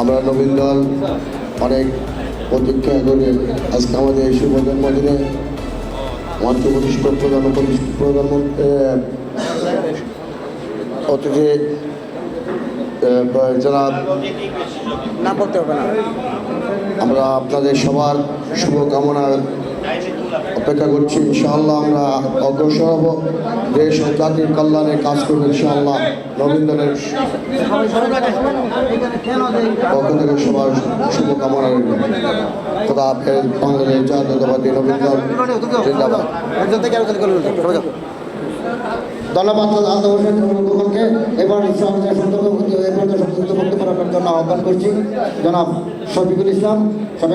আমরা নবীন দল অনেক প্রতীক্ষা করে আজকে আমাদের এই শুভ জন্মদিনে মঞ্চ প্রতিষ্ঠ প্রধান প্রধানমন্ত্রী অতিথি যারা না বলতে হবে না। আমরা আপনাদের সবার শুভকামনা অপেক্ষা করছি, ইনশাআল্লাহ আমরা অগ্রসর হব দেশ ও জাতির কল্যাণে কাজ করব, ইনশাআল্লাহ নবীন দলের পক্ষ থেকে সবার শুভকামনা রইল খোদা বাংলাদেশ জাতীয়তাবাদী হবে। ধন্যবাদ এবার ইসলাম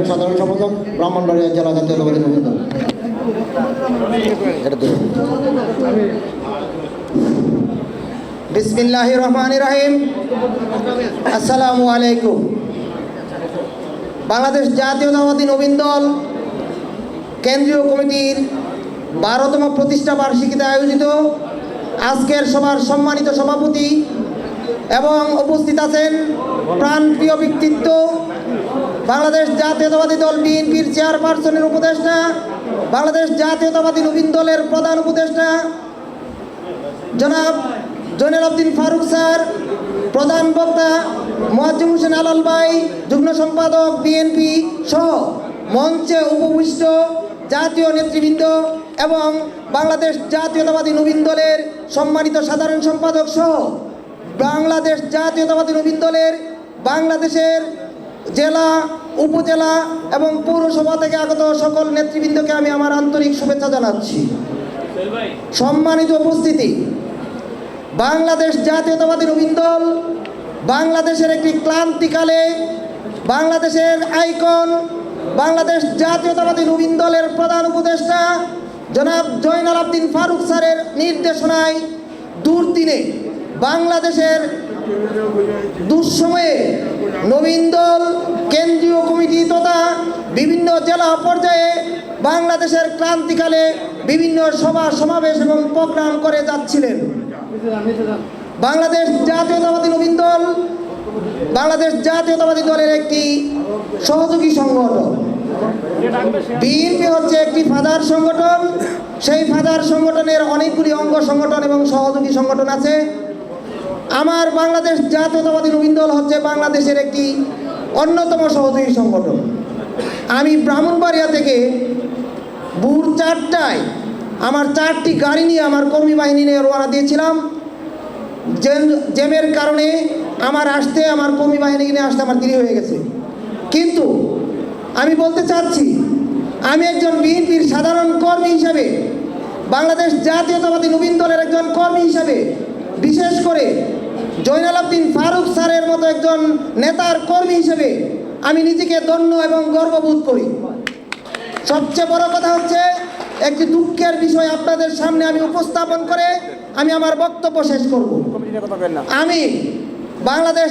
সাধারণ সম্পাদক, ব্রাহ্মণবাড়িয়া জেলা এটা দিন। বিসমিল্লাহ রহমান রাহিম আসসালামু আলাইকুম বাংলাদেশ জাতীয়তাবাদী নবীন দল কেন্দ্রীয় কমিটির বারোতম প্রতিষ্ঠা বার্ষিকীতে আয়োজিত আজকের সভার সম্মানিত সভাপতি এবং উপস্থিত আছেন প্রাণপ্রিয় ব্যক্তিত্ব বাংলাদেশ জাতীয়তাবাদী দল বিএনপির চেয়ারপারসনের উপদেষ্টা বাংলাদেশ জাতীয়তাবাদী নবীন দলের প্রধান উপদেষ্টা জনাব জৈনুল আবদিন ফারুক স্যার, প্রধান বক্তা মোয়াজ্জিম হোসেন আলাল ভাই, যুগ্ম সম্পাদক বিএনপি সহ মঞ্চে উপবিষ্ট জাতীয় নেতৃবৃন্দ এবং বাংলাদেশ জাতীয়তাবাদী নবীন দলের সম্মানিত সাধারণ সম্পাদক সহ বাংলাদেশ জাতীয়তাবাদী নবীন দলের বাংলাদেশের জেলা, উপজেলা এবং পৌরসভা থেকে আগত সকল নেতৃবৃন্দকে আমি আমার আন্তরিক শুভেচ্ছা জানাচ্ছি। সম্মানিত উপস্থিতি, বাংলাদেশ জাতীয়তাবাদী নবীন দল বাংলাদেশের একটি ক্লান্তিকালে, বাংলাদেশের আইকন, বাংলাদেশ জাতীয়তাবাদী নবীন দলের প্রধান উপদেষ্টা জনাব জয়নাল আবদিন ফারুক স্যারের নির্দেশনায় দুর্দিনে বাংলাদেশের দুঃসময়ে নবীন দল, কেন্দ্রীয় কমিটি তথা বিভিন্ন জেলা পর্যায়ে বাংলাদেশের ক্রান্তিকালে বিভিন্ন সভা, সমাবেশ এবং প্রোগ্রাম করে যাচ্ছিলেন। বাংলাদেশ জাতীয়তাবাদী নবীন দল, বাংলাদেশ জাতীয়তাবাদী দলের একটি সহযোগী সংগঠন। বিএনপি হচ্ছে একটি ফাদার সংগঠন। সেই ফাদার সংগঠনের অনেকগুলি অঙ্গ সংগঠন এবং সহযোগী সংগঠন আছে। আমার বাংলাদেশ জাতীয়তাবাদী নবীন দল হচ্ছে বাংলাদেশের একটি অন্যতম সহযোগী সংগঠন। আমি ব্রাহ্মণবাড়িয়া থেকে ভোর চারটায় আমার চারটি গাড়ি নিয়ে আমার কর্মী বাহিনী নিয়ে রওনা দিয়েছিলাম। জেম- জ্যামের কারণে আমার আসতে, আমার কর্মী বাহিনী নিয়ে আসতে আমার দেরি হয়ে গেছে। কিন্তু আমি বলতে চাচ্ছি, আমি একজন বিএনপির সাধারণ কর্মী হিসাবে, বাংলাদেশ জাতীয়তাবাদী নবীন দলের একজন কর্মী হিসাবে বিশেষ করে জয়নাল আবদিন ফারুক স্যারের মতো একজন নেতার কর্মী হিসেবে আমি নিজেকে ধন্য এবং গর্ববোধ করি। সবচেয়ে বড় কথা হচ্ছে একটি দুঃখের বিষয় আপনাদের সামনে আমি উপস্থাপন করে আমি আমার বক্তব্য শেষ করব। আমি বাংলাদেশ